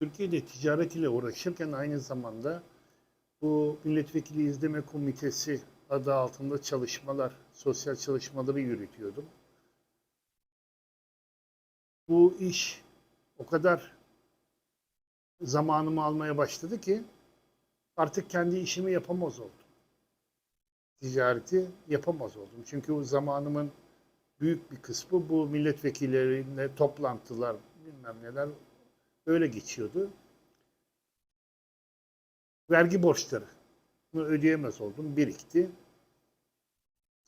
Türkiye'de ticaret ile uğraşırken aynı zamanda bu milletvekili izleme komitesi adı altında çalışmalar, sosyal çalışmaları yürütüyordum. Bu iş o kadar zamanımı almaya başladı ki artık kendi işimi yapamaz oldum. Ticareti yapamaz oldum. Çünkü o zamanımın büyük bir kısmı bu milletvekilleriyle toplantılar, bilmem neler öyle geçiyordu. Vergi borçlarını ödeyemez oldum, birikti.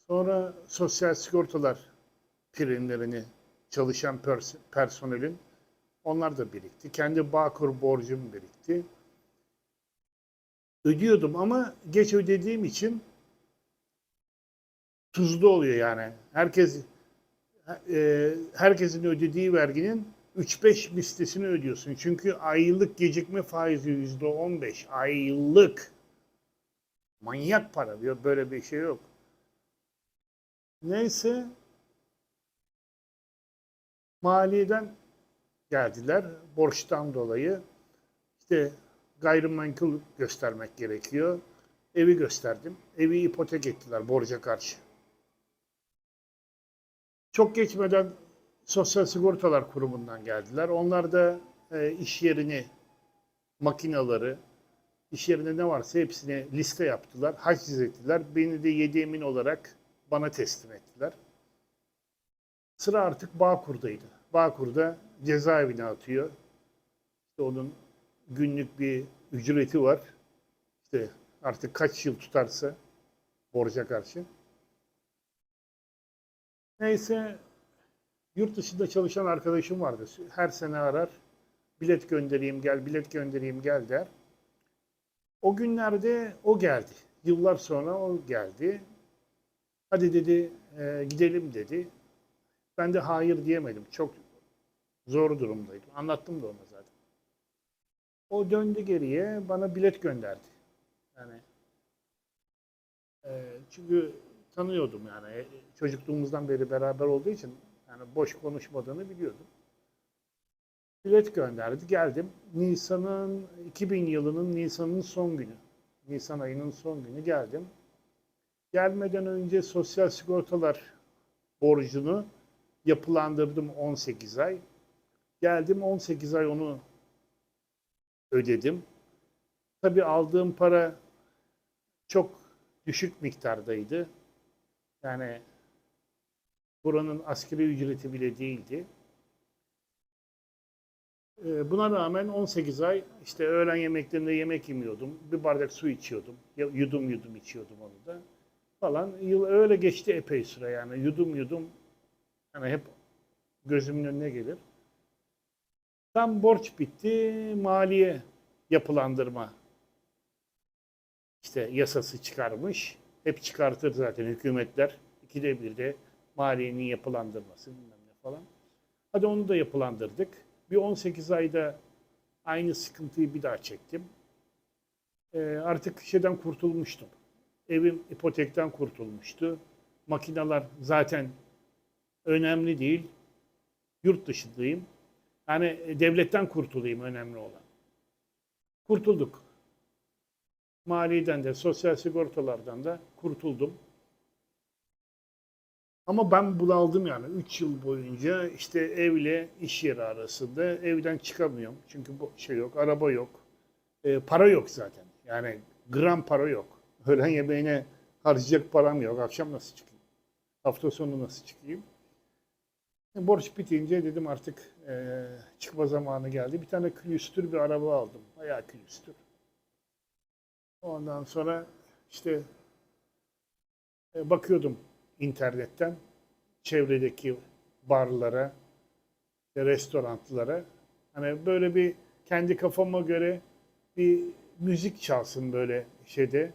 Sonra sosyal sigortalar primlerini çalışan pers- personelin onlar da birikti. Kendi Bağkur borcum birikti. Ödüyordum ama geç ödediğim için tuzlu oluyor yani. Herkes e, herkesin ödediği verginin 3-5 mislesini ödüyorsun. Çünkü aylık gecikme faizi %15. Aylık. Manyak para diyor. Böyle bir şey yok. Neyse maliyeden geldiler. Borçtan dolayı işte gayrimenkul göstermek gerekiyor. Evi gösterdim. Evi ipotek ettiler borca karşı. Çok geçmeden Sosyal Sigortalar Kurumu'ndan geldiler. Onlar da e, iş yerini, makinaları, iş yerinde ne varsa hepsini liste yaptılar, haciz ettiler. Beni de yedi emin olarak bana teslim ettiler. Sıra artık Bağkur'daydı. Bağkur'da cezaevine atıyor. İşte onun günlük bir ücreti var. İşte artık kaç yıl tutarsa borca karşı. Neyse yurt dışında çalışan arkadaşım vardı. Her sene arar. Bilet göndereyim gel, bilet göndereyim gel der. O günlerde o geldi. Yıllar sonra o geldi. Hadi dedi e, gidelim dedi. Ben de hayır diyemedim. Çok zor durumdaydım. Anlattım da ona zaten. O döndü geriye bana bilet gönderdi. Yani e, çünkü tanıyordum yani. E, Çocukluğumuzdan beri beraber olduğu için yani boş konuşmadığını biliyordum. Bilet gönderdi. Geldim. Nisan'ın 2000 yılının Nisan'ın son günü. Nisan ayının son günü geldim. Gelmeden önce sosyal sigortalar borcunu yapılandırdım 18 ay. Geldim 18 ay onu ödedim. Tabii aldığım para çok düşük miktardaydı. Yani buranın askeri ücreti bile değildi. Ee, Buna rağmen 18 ay işte öğlen yemeklerinde yemek yemiyordum. Bir bardak su içiyordum. Yudum yudum içiyordum onu da. Falan. Yıl öyle geçti epey süre yani. Yudum yudum yani hep gözümün önüne gelir. Tam borç bitti. Maliye yapılandırma işte yasası çıkarmış. Hep çıkartır zaten hükümetler. İkide bir de maliyenin yapılandırması bilmem ne falan. Hadi onu da yapılandırdık. Bir 18 ayda aynı sıkıntıyı bir daha çektim. Ee, artık şeyden kurtulmuştum. Evim ipotekten kurtulmuştu. Makineler zaten önemli değil. Yurt dışındayım. Yani e, devletten kurtulayım önemli olan. Kurtulduk. Maliyeden de, sosyal sigortalardan da kurtuldum. Ama ben bunaldım yani 3 yıl boyunca işte evle iş yeri arasında evden çıkamıyorum. Çünkü bu şey yok, araba yok. E, para yok zaten. Yani gram para yok. Öğlen yemeğine harcayacak param yok. Akşam nasıl çıkayım? Hafta sonu nasıl çıkayım? E, borç bitince dedim artık e, çıkma zamanı geldi. Bir tane külüstür bir araba aldım. Bayağı külüstür. Ondan sonra işte e, bakıyordum internetten çevredeki barlara, restoranlara. Hani böyle bir kendi kafama göre bir müzik çalsın böyle şeyde.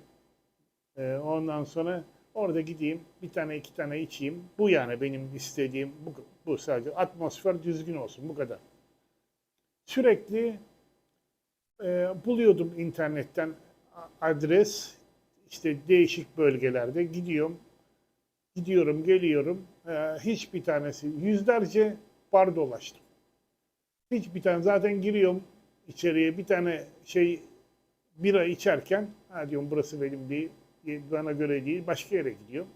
E, ondan sonra orada gideyim bir tane iki tane içeyim. Bu yani benim istediğim bu, bu sadece atmosfer düzgün olsun bu kadar. Sürekli e, buluyordum internetten adres işte değişik bölgelerde gidiyorum gidiyorum geliyorum Ee, hiçbir tanesi yüzlerce bar dolaştım hiçbir tane zaten giriyorum içeriye bir tane şey bira içerken ha diyorum burası benim değil, bana göre değil, başka yere gidiyorum.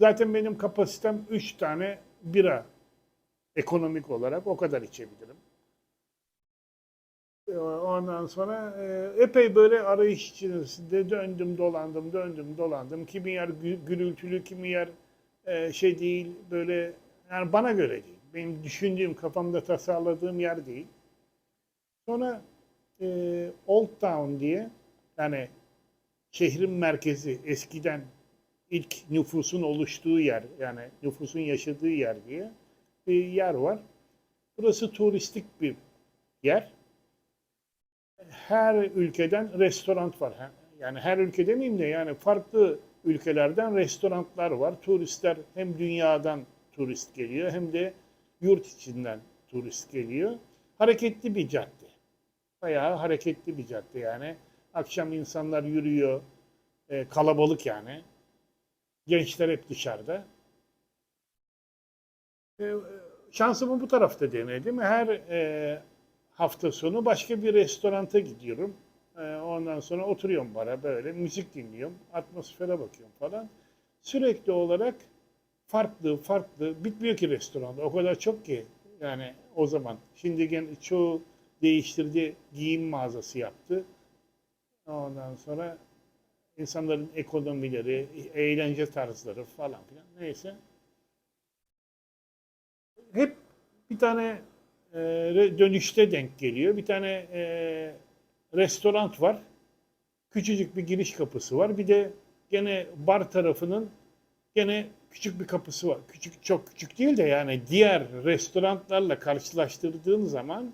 Zaten benim kapasitem 3 tane bira ekonomik olarak o kadar içebilirim. Ee, Ondan sonra e, epey böyle arayış içerisinde döndüm dolandım döndüm dolandım. Kimi yer gü- gürültülü kimi yer e, şey değil böyle yani bana göre değil. Benim düşündüğüm kafamda tasarladığım yer değil. Sonra e, Old Town diye yani şehrin merkezi eskiden ilk nüfusun oluştuğu yer yani nüfusun yaşadığı yer diye bir yer var. Burası turistik bir yer. Her ülkeden restoran var. Yani her ülke demeyeyim de yani farklı ülkelerden restoranlar var. Turistler hem dünyadan turist geliyor hem de yurt içinden turist geliyor. Hareketli bir cadde. Bayağı hareketli bir cadde yani. Akşam insanlar yürüyor. e, kalabalık yani. Gençler hep dışarıda. E, şansımı bu tarafta denedim. Her e, hafta sonu başka bir restoranta gidiyorum. E, ondan sonra oturuyorum bara böyle müzik dinliyorum. Atmosfere bakıyorum falan. Sürekli olarak farklı farklı bitmiyor ki restoranda. O kadar çok ki yani o zaman. Şimdi gene çoğu değiştirdi. Giyim mağazası yaptı. Ondan sonra insanların ekonomileri, eğlence tarzları falan filan neyse. Hep bir tane dönüşte denk geliyor. Bir tane e, restoran var. Küçücük bir giriş kapısı var. Bir de gene bar tarafının gene küçük bir kapısı var. Küçük çok küçük değil de yani diğer restoranlarla karşılaştırdığın zaman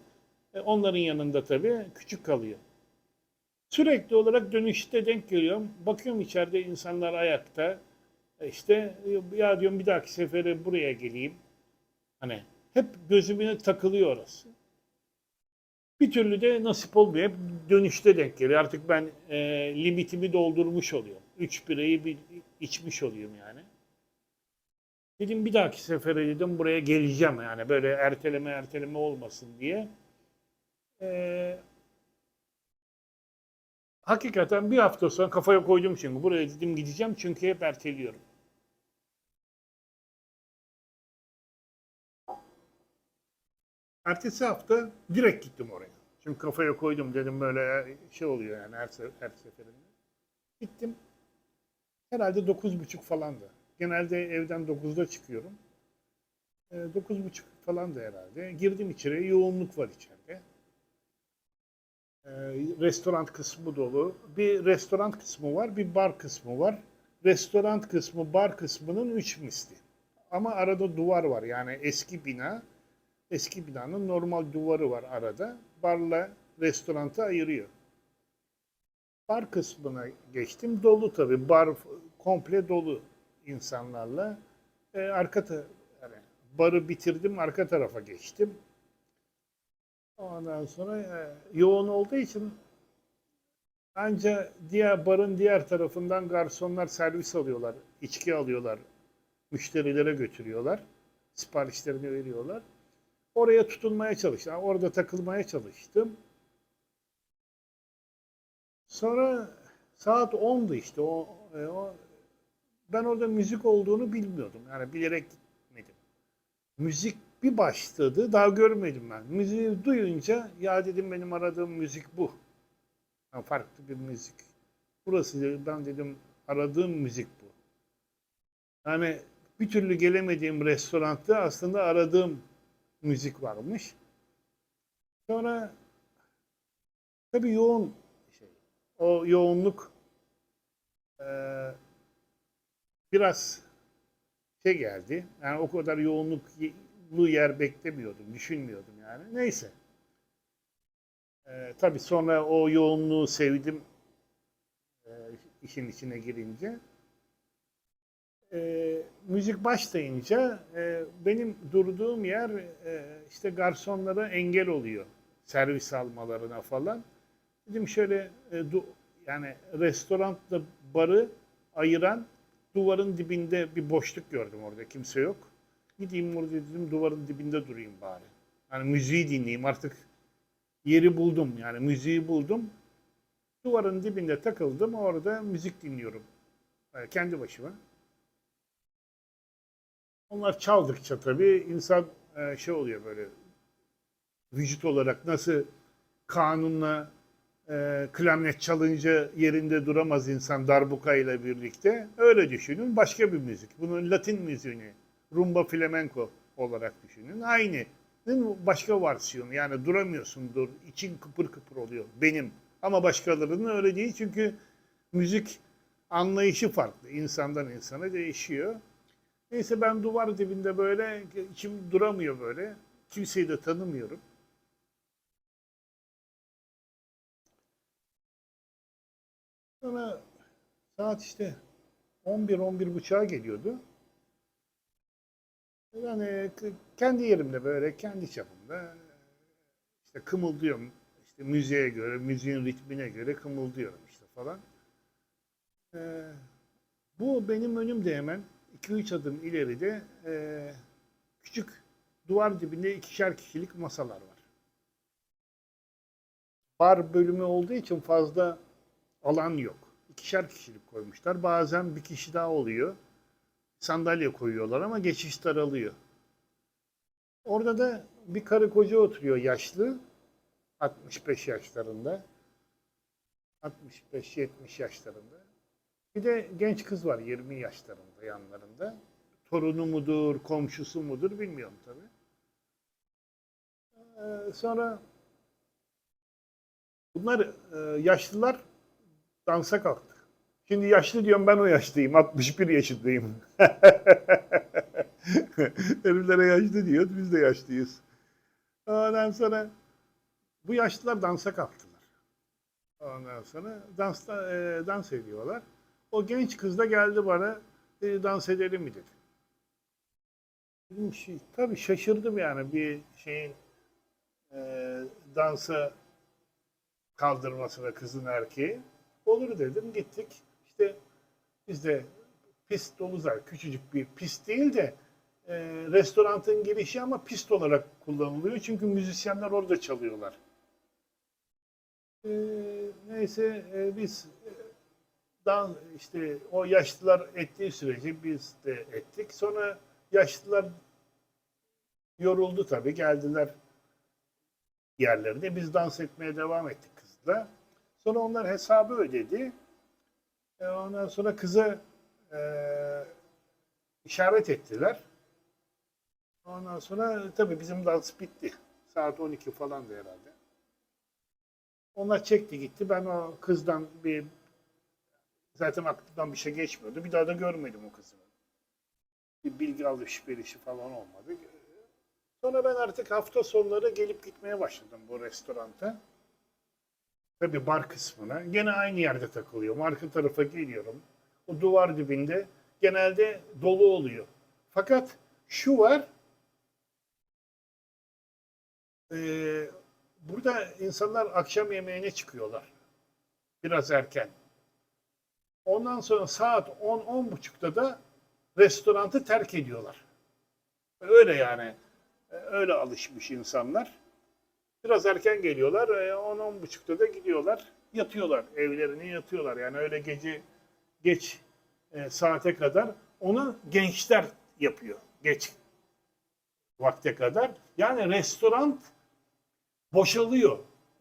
e, onların yanında tabii küçük kalıyor. Sürekli olarak dönüşte denk geliyorum. Bakıyorum içeride insanlar ayakta. E İşte ya diyorum bir dahaki sefere buraya geleyim. Hani hep gözüme takılıyor orası. Bir türlü de nasip olmuyor. Hep dönüşte denk geliyor. Artık ben e, limitimi doldurmuş oluyorum. Üç birayı bir içmiş oluyorum yani. Dedim bir dahaki sefere dedim buraya geleceğim yani böyle erteleme erteleme olmasın diye. Ee, hakikaten bir hafta sonra kafaya koydum çünkü buraya dedim gideceğim çünkü hep erteliyorum. Ertesi hafta direkt gittim oraya. Çünkü kafaya koydum dedim böyle şey oluyor yani her, her seferinde. Gittim. Herhalde dokuz buçuk falandı. Genelde evden 9'da çıkıyorum. E, Dokuz buçuk falandı herhalde. Girdim içeriye. Yoğunluk var içeride. E, restoran kısmı dolu. Bir restoran kısmı var, bir bar kısmı var. Restoran kısmı, bar kısmının üç misli. Ama arada duvar var. Yani eski bina, eski binanın normal duvarı var arada. Barla restorantı ayırıyor. Bar kısmına geçtim. Dolu tabii. Bar komple dolu insanlarla. E, arka yani barı bitirdim, arka tarafa geçtim. Ondan sonra e, yoğun olduğu için anca diğer barın diğer tarafından garsonlar servis alıyorlar, içki alıyorlar, müşterilere götürüyorlar, siparişlerini veriyorlar. Oraya tutunmaya çalıştım, orada takılmaya çalıştım. Sonra saat 10'du işte. O, e, o ben orada müzik olduğunu bilmiyordum. Yani bilerek gitmedim. Müzik bir başladı. Daha görmedim ben. Müziği duyunca ya dedim benim aradığım müzik bu. Yani farklı bir müzik. Burası ben dedim aradığım müzik bu. Yani bir türlü gelemediğim restoranda aslında aradığım müzik varmış. Sonra tabii yoğun şey. O yoğunluk eee biraz şey geldi. Yani o kadar yoğunluklu yer beklemiyordum, düşünmüyordum yani. Neyse. Ee, tabii sonra o yoğunluğu sevdim e, işin içine girince. Ee, müzik başlayınca e, benim durduğum yer e, işte garsonlara engel oluyor servis almalarına falan. Dedim şöyle e, du- yani restoranla barı ayıran duvarın dibinde bir boşluk gördüm orada. Kimse yok. Gideyim orada dedim duvarın dibinde durayım bari. Yani müziği dinleyeyim artık yeri buldum. Yani müziği buldum. Duvarın dibinde takıldım. Orada müzik dinliyorum. Yani kendi başıma. Onlar çaldıkça tabii insan e, şey oluyor böyle vücut olarak nasıl kanunla e, klarnet çalınca yerinde duramaz insan darbuka ile birlikte. Öyle düşünün. Başka bir müzik. Bunun Latin müziğini rumba flamenco olarak düşünün. Aynı. Başka versiyonu. Yani duramıyorsun dur. için kıpır kıpır oluyor. Benim. Ama başkalarının öyle değil. Çünkü müzik anlayışı farklı. İnsandan insana değişiyor. Neyse ben duvar dibinde böyle içim duramıyor böyle. Kimseyi de tanımıyorum. Sonra saat işte 11-11 buçuğa geliyordu. Yani kendi yerimde böyle kendi çapımda işte kımıldıyorum. İşte müziğe göre, müziğin ritmine göre kımıldıyorum işte falan. Ee, bu benim önümde hemen 2-3 adım ileride e, küçük duvar dibinde ikişer kişilik masalar var. Bar bölümü olduğu için fazla alan yok. İkişer kişilik koymuşlar. Bazen bir kişi daha oluyor. Sandalye koyuyorlar ama geçiş daralıyor. Orada da bir karı koca oturuyor yaşlı. 65 yaşlarında. 65-70 yaşlarında. Bir de genç kız var 20 yaşlarında yanlarında. Torunu mudur, komşusu mudur bilmiyorum tabii. Ee, sonra bunlar e, yaşlılar dansa kalktı. Şimdi yaşlı diyorum ben o yaşlıyım. 61 yaşındayım. Heriflere yaşlı diyor. Biz de yaşlıyız. Ondan sonra bu yaşlılar dansa kalktılar. Ondan sonra dansta, e, dans ediyorlar. O genç kız da geldi bana e, dans edelim mi dedi. Dedim, şey, tabii şaşırdım yani bir şeyin e, dansa kaldırmasına kızın erkeği. Olur dedim gittik. İşte bizde pist dolu zaten. Küçücük bir pist değil de e, restoranın girişi ama pist olarak kullanılıyor. Çünkü müzisyenler orada çalıyorlar. E, neyse e, biz dans, işte o yaşlılar ettiği sürece biz de ettik. Sonra yaşlılar yoruldu tabii. Geldiler yerlerine. Biz dans etmeye devam ettik kızla. Sonra onlar hesabı ödedi. E, ondan sonra kıza e, işaret ettiler. Ondan sonra tabii bizim dans bitti. Saat 12 falan da herhalde. Onlar çekti gitti. Ben o kızdan bir zaten aklımdan bir şey geçmiyordu. Bir daha da görmedim o kızı. Bir bilgi alışverişi falan olmadı. Sonra ben artık hafta sonları gelip gitmeye başladım bu restoranta. Tabii bar kısmına. Gene aynı yerde takılıyorum. Arka tarafa geliyorum. O duvar dibinde genelde dolu oluyor. Fakat şu var. eee, burada insanlar akşam yemeğine çıkıyorlar. Biraz erken. Ondan sonra saat 10-10.30'da da restorantı terk ediyorlar. Öyle yani. E, Öyle alışmış insanlar. Biraz erken geliyorlar. e, 10-10.30'da da gidiyorlar. Yatıyorlar. Evlerine yatıyorlar. Yani öyle gece geç e, saate kadar onu gençler yapıyor. Geç vakte kadar. Yani restoran boşalıyor.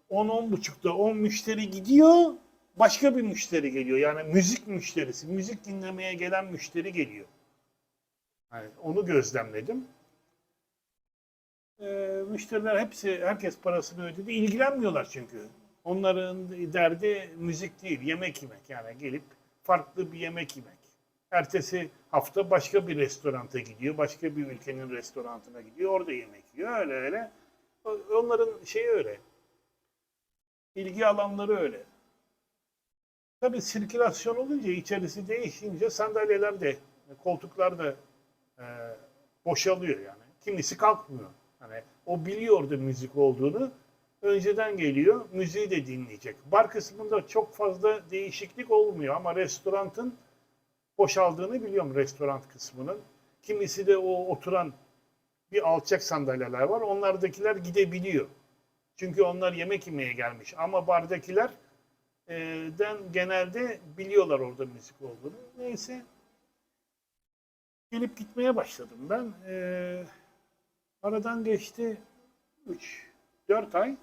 10-10.30'da 10 müşteri gidiyor. Başka bir müşteri geliyor. Yani müzik müşterisi. Müzik dinlemeye gelen müşteri geliyor. Yani onu gözlemledim. Ee, müşteriler hepsi, herkes parasını ödedi. İlgilenmiyorlar çünkü. Onların derdi müzik değil, yemek yemek. Yani gelip farklı bir yemek yemek. Ertesi hafta başka bir restoranta gidiyor. Başka bir ülkenin restoranına gidiyor. Orada yemek yiyor. Öyle öyle. Onların şeyi öyle. İlgi alanları öyle. Tabii sirkülasyon olunca, içerisi değişince sandalyeler de, koltuklar da e, boşalıyor yani. Kimisi kalkmıyor. Hani o biliyordu müzik olduğunu. Önceden geliyor, müziği de dinleyecek. Bar kısmında çok fazla değişiklik olmuyor ama restoranın boşaldığını biliyorum restoran kısmının. Kimisi de o oturan bir alçak sandalyeler var. Onlardakiler gidebiliyor. Çünkü onlar yemek yemeye gelmiş. Ama bardakiler den genelde biliyorlar orada müzik olduğunu. Neyse. Gelip gitmeye başladım ben. E, aradan geçti 3 4 ay.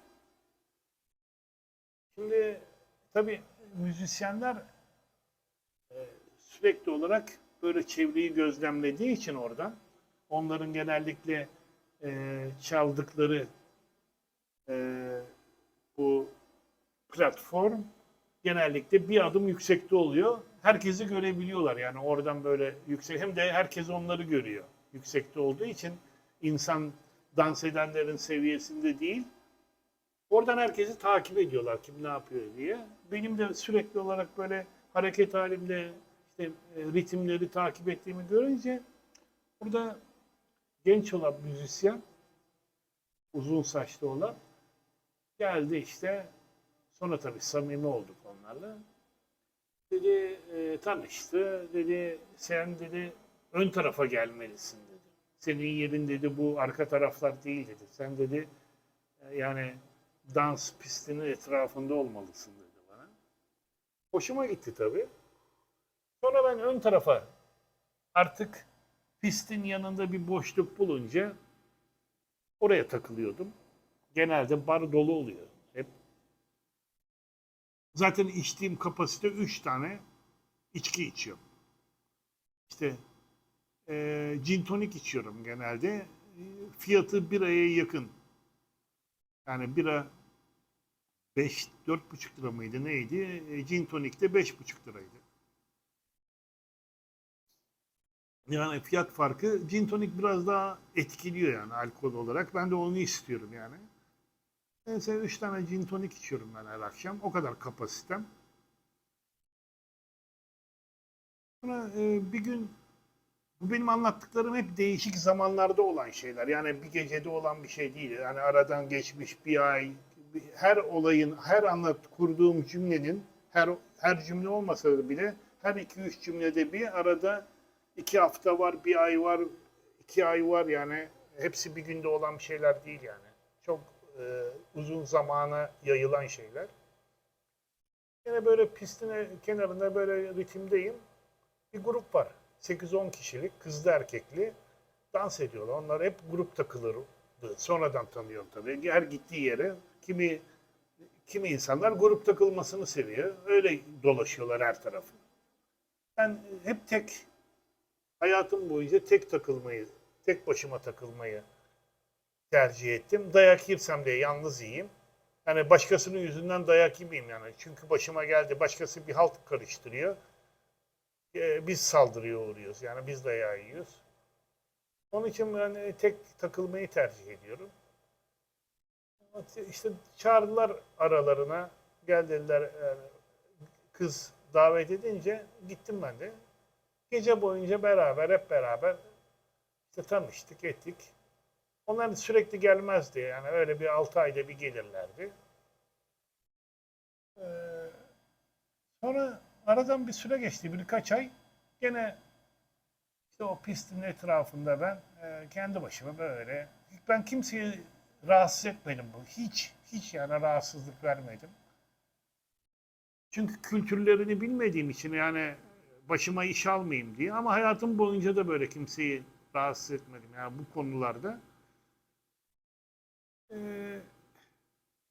Şimdi tabii müzisyenler e, sürekli olarak böyle çevreyi gözlemlediği için oradan onların genellikle e, çaldıkları e, bu platform genellikle bir adım yüksekte oluyor. Herkesi görebiliyorlar yani oradan böyle yüksek hem de herkes onları görüyor. Yüksekte olduğu için insan dans edenlerin seviyesinde değil. Oradan herkesi takip ediyorlar kim ne yapıyor diye. Benim de sürekli olarak böyle hareket halimde işte e, ritimleri takip ettiğimi görünce burada genç olan müzisyen uzun saçlı olan geldi işte sonra tabii samimi olduk onlarla. Dedi e, tanıştı. Dedi sen dedi ön tarafa gelmelisin dedi. Senin yerin dedi bu arka taraflar değil dedi. Sen dedi e, yani dans pistinin etrafında olmalısın dedi bana. Hoşuma gitti tabii. Sonra ben ön tarafa artık pistin yanında bir boşluk bulunca oraya takılıyordum. Genelde bar dolu oluyor. Zaten içtiğim kapasite 3 tane içki içiyorum. İşte e, gin tonik içiyorum genelde. E, Fiyatı biraya yakın. Yani bira 5 4,5 lira mıydı neydi? E, gin tonik de 5,5 liraydı. Yani fiyat farkı gin tonik biraz daha etkiliyor yani alkol olarak. Ben de onu istiyorum yani. Neyse 3 tane gin tonik içiyorum ben her akşam. O kadar kapasitem. Sonra e, bir gün bu benim anlattıklarım hep değişik zamanlarda olan şeyler. Yani bir gecede olan bir şey değil. Yani aradan geçmiş bir ay, her olayın, her anlat kurduğum cümlenin, her her cümle olmasa bile her iki üç cümlede bir arada iki hafta var, bir ay var, iki ay var yani hepsi bir günde olan şeyler değil yani. Çok e, uzun zamana yayılan şeyler. Yine böyle pistin kenarında böyle ritimdeyim. Bir grup var. 8-10 kişilik kızlı erkekli dans ediyorlar. Onlar hep grup takılırdı. Sonradan tanıyorum tabii. Her gittiği yere kimi kimi insanlar grup takılmasını seviyor. Öyle dolaşıyorlar her tarafı. Ben hep tek hayatım boyunca tek takılmayı, tek başıma takılmayı tercih ettim. Dayak yersem de yalnız yiyeyim. Yani başkasının yüzünden dayak yemeyeyim yani. Çünkü başıma geldi. Başkası bir halt karıştırıyor. Ee, biz saldırıya uğruyoruz. Yani biz dayağı yiyoruz. Onun için ben tek takılmayı tercih ediyorum. İşte çağırdılar aralarına. Gel dediler yani kız davet edince gittim ben de. Gece boyunca beraber hep beraber işte tanıştık ettik. Onlar sürekli gelmezdi yani öyle bir 6 ayda bir gelirlerdi. Ee, sonra aradan bir süre geçti birkaç ay. Gene işte o pistin etrafında ben e, kendi başıma böyle ben kimseyi rahatsız etmedim bu. Hiç hiç yani rahatsızlık vermedim. Çünkü kültürlerini bilmediğim için yani başıma iş almayayım diye ama hayatım boyunca da böyle kimseyi rahatsız etmedim yani bu konularda. Ee,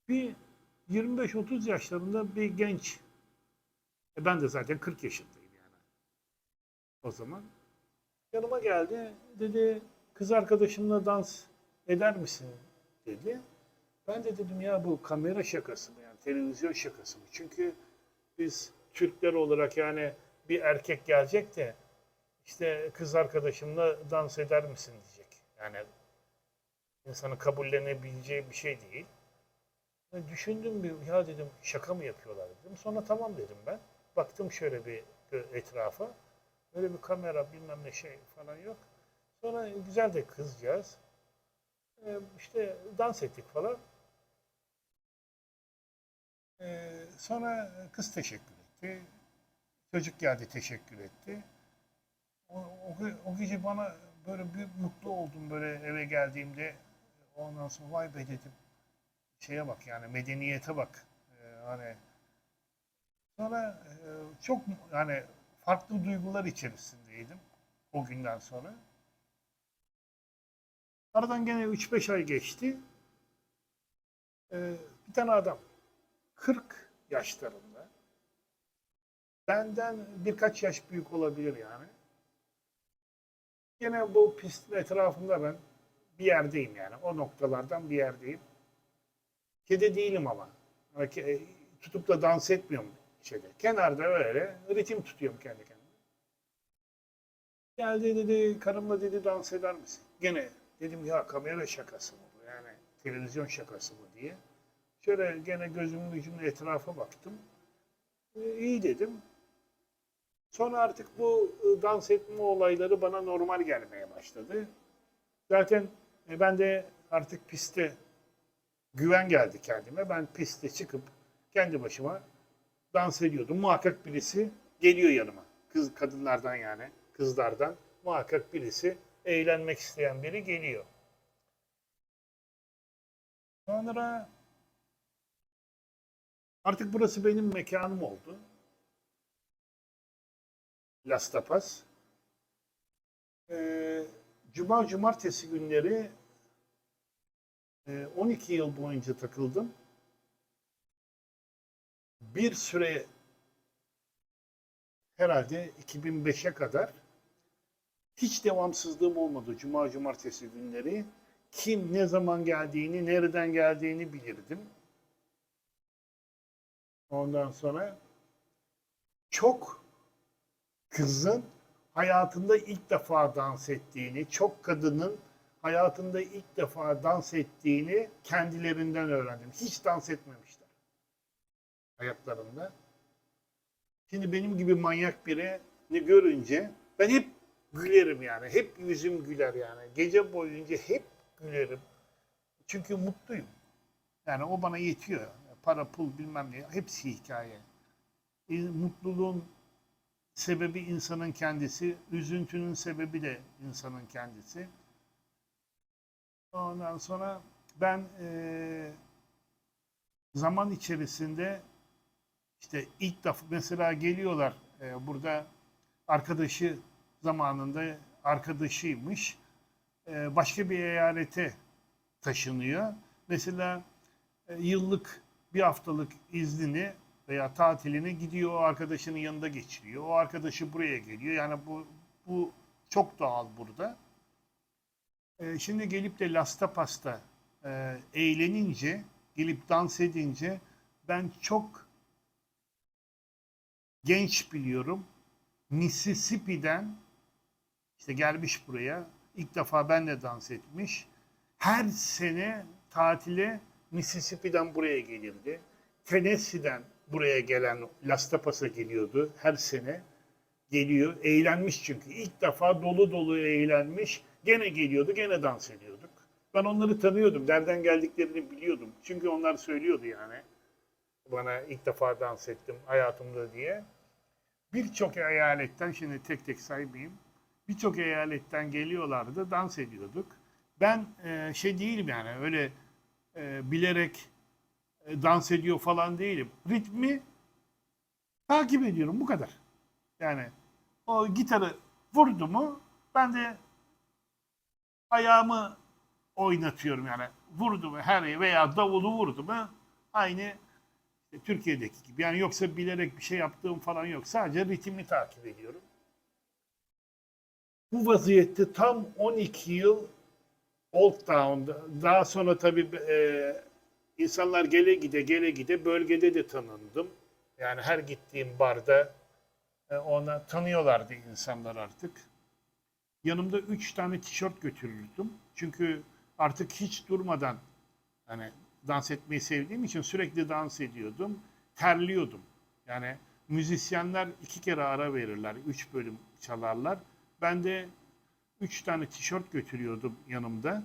bir 25-30 yaşlarında bir genç e ben de zaten 40 yaşındayım yani o zaman. Yanıma geldi dedi kız arkadaşımla dans eder misin dedi. Ben de dedim ya bu kamera şakası mı yani televizyon şakası mı? Çünkü biz Türkler olarak yani bir erkek gelecek de işte kız arkadaşımla dans eder misin diyecek. Yani insanın kabullenebileceği bir şey değil. Ve Düşündüm bir ya dedim şaka mı yapıyorlar dedim. Sonra tamam dedim ben. Baktım şöyle bir etrafa. Öyle bir kamera bilmem ne şey falan yok. Sonra güzel de kızcağız. Ee, işte dans ettik falan. Ee, sonra kız teşekkür etti. Çocuk geldi teşekkür etti. O, o, o gece bana böyle bir mutlu oldum böyle eve geldiğimde. Ondan sonra vay be dedim. şeye bak yani medeniyete bak. Ee, hani sonra e, çok yani farklı duygular içerisindeydim o günden sonra. Aradan gene 3-5 ay geçti. Ee, bir tane adam 40 yaşlarında benden birkaç yaş büyük olabilir yani. Gene bu pistin etrafında ben bir yerdeyim yani. O noktalardan bir yerdeyim. Kedi değilim ama. Ke- tutup da dans etmiyorum şeyde. Kenarda öyle ritim tutuyorum kendi kendime. Geldi dedi karımla dedi dans eder misin? Gene dedim ya kamera şakası bu yani televizyon şakası mı diye. Şöyle gene gözümün ucumla etrafa baktım. E, iyi dedim. Sonra artık bu e, dans etme olayları bana normal gelmeye başladı. Zaten e, ben de artık piste güven geldi kendime. Ben piste çıkıp kendi başıma dans ediyordum. Muhakkak birisi geliyor yanıma. Kız kadınlardan yani, kızlardan muhakkak birisi eğlenmek isteyen biri geliyor. Sonra artık burası benim mekanım oldu. Las Tapas. Ee, Cuma cumartesi günleri e, 12 yıl boyunca takıldım. Bir süre herhalde 2005'e kadar hiç devamsızlığım olmadı Cuma cumartesi günleri. Kim ne zaman geldiğini, nereden geldiğini bilirdim. Ondan sonra çok kızın hayatında ilk defa dans ettiğini, çok kadının hayatında ilk defa dans ettiğini kendilerinden öğrendim. Hiç dans etmemişler hayatlarında. Şimdi benim gibi manyak birini görünce ben hep gülerim yani. Hep yüzüm güler yani. Gece boyunca hep gülerim. Çünkü mutluyum. Yani o bana yetiyor. Para, pul bilmem ne. Hepsi hikaye. E, mutluluğun sebebi insanın kendisi. Üzüntünün sebebi de insanın kendisi. Ondan sonra ben e, zaman içerisinde işte ilk defa mesela geliyorlar e, burada arkadaşı zamanında arkadaşıymış. E, başka bir eyalete taşınıyor. Mesela e, yıllık bir haftalık iznini veya tatilini gidiyor o arkadaşının yanında geçiriyor. O arkadaşı buraya geliyor. Yani bu bu çok doğal burada. E, şimdi gelip de Las Tapas'ta e, eğlenince, gelip dans edince ben çok genç biliyorum. Mississippi'den işte gelmiş buraya. İlk defa ben de dans etmiş. Her sene tatile Mississippi'den buraya gelirdi. Tennessee'den buraya gelen Las Tapas'a geliyordu her sene. Geliyor. Eğlenmiş çünkü. İlk defa dolu dolu eğlenmiş. Gene geliyordu, gene dans ediyorduk. Ben onları tanıyordum. Nereden geldiklerini biliyordum. Çünkü onlar söylüyordu yani. Bana ilk defa dans ettim hayatımda diye. Birçok eyaletten, şimdi tek tek saymayayım. Birçok eyaletten geliyorlardı, dans ediyorduk. Ben e, şey değilim yani öyle e, bilerek dans ediyor falan değilim. Ritmi takip ediyorum bu kadar. Yani o gitarı vurdu mu ben de ayağımı oynatıyorum yani. Vurdu mu her veya davulu vurdu mu aynı Türkiye'deki gibi. Yani yoksa bilerek bir şey yaptığım falan yok. Sadece ritmi takip ediyorum. Bu vaziyette tam 12 yıl Old Town'da. Daha sonra tabii e, insanlar gele gide gele gide bölgede de tanındım. Yani her gittiğim barda e, ona tanıyorlardı insanlar artık. Yanımda üç tane tişört götürürdüm. Çünkü artık hiç durmadan hani dans etmeyi sevdiğim için sürekli dans ediyordum. Terliyordum. Yani müzisyenler iki kere ara verirler. Üç bölüm çalarlar. Ben de üç tane tişört götürüyordum yanımda.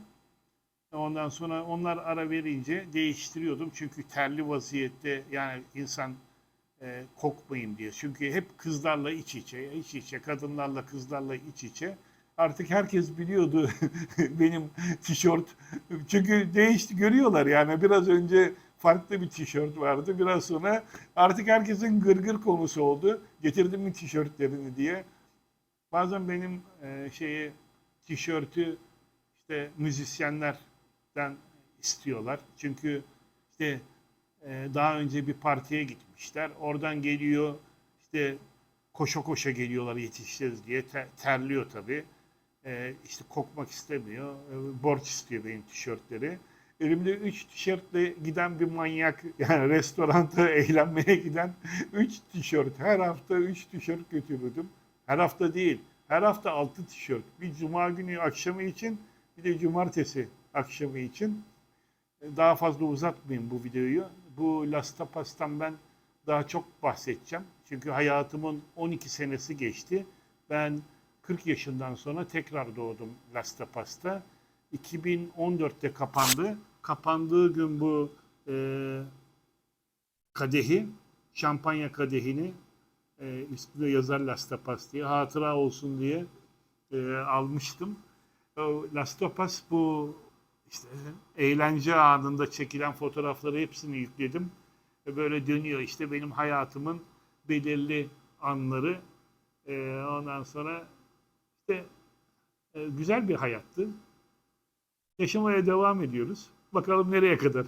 Ondan sonra onlar ara verince değiştiriyordum. Çünkü terli vaziyette yani insan e, kokmayayım diye. Çünkü hep kızlarla iç içe, iç içe, kadınlarla kızlarla iç içe. Artık herkes biliyordu benim tişört. Çünkü değişti görüyorlar yani biraz önce farklı bir tişört vardı. Biraz sonra artık herkesin gırgır konusu oldu. Getirdim mi tişörtlerini diye. Bazen benim e, şeyi tişörtü işte müzisyenlerden istiyorlar. Çünkü işte e, daha önce bir partiye gitmişler. Oradan geliyor işte koşa koşa geliyorlar yetişeceğiz diye. Te- terliyor tabii. E, işte kokmak istemiyor. E, borç istiyor benim tişörtleri. Elimde 3 tişörtle giden bir manyak yani restoranta eğlenmeye giden 3 tişört. Her hafta 3 tişört götürürdüm. Her hafta değil. Her hafta 6 tişört. Bir cuma günü akşamı için bir de cumartesi akşamı için. Daha fazla uzatmayayım bu videoyu. Bu Las Tapas'tan ben daha çok bahsedeceğim. Çünkü hayatımın 12 senesi geçti. Ben 40 yaşından sonra tekrar doğdum Las Tapas'ta. 2014'te kapandı. Kapandığı gün bu e, kadehi, şampanya kadehini e, üstünde yazar Las Tapas diye hatıra olsun diye e, almıştım. Las Tapas bu işte eğlence anında çekilen fotoğrafları hepsini yükledim. Ve böyle dönüyor işte benim hayatımın belirli anları. E, ondan sonra işte e, güzel bir hayattı. Yaşamaya devam ediyoruz. Bakalım nereye kadar.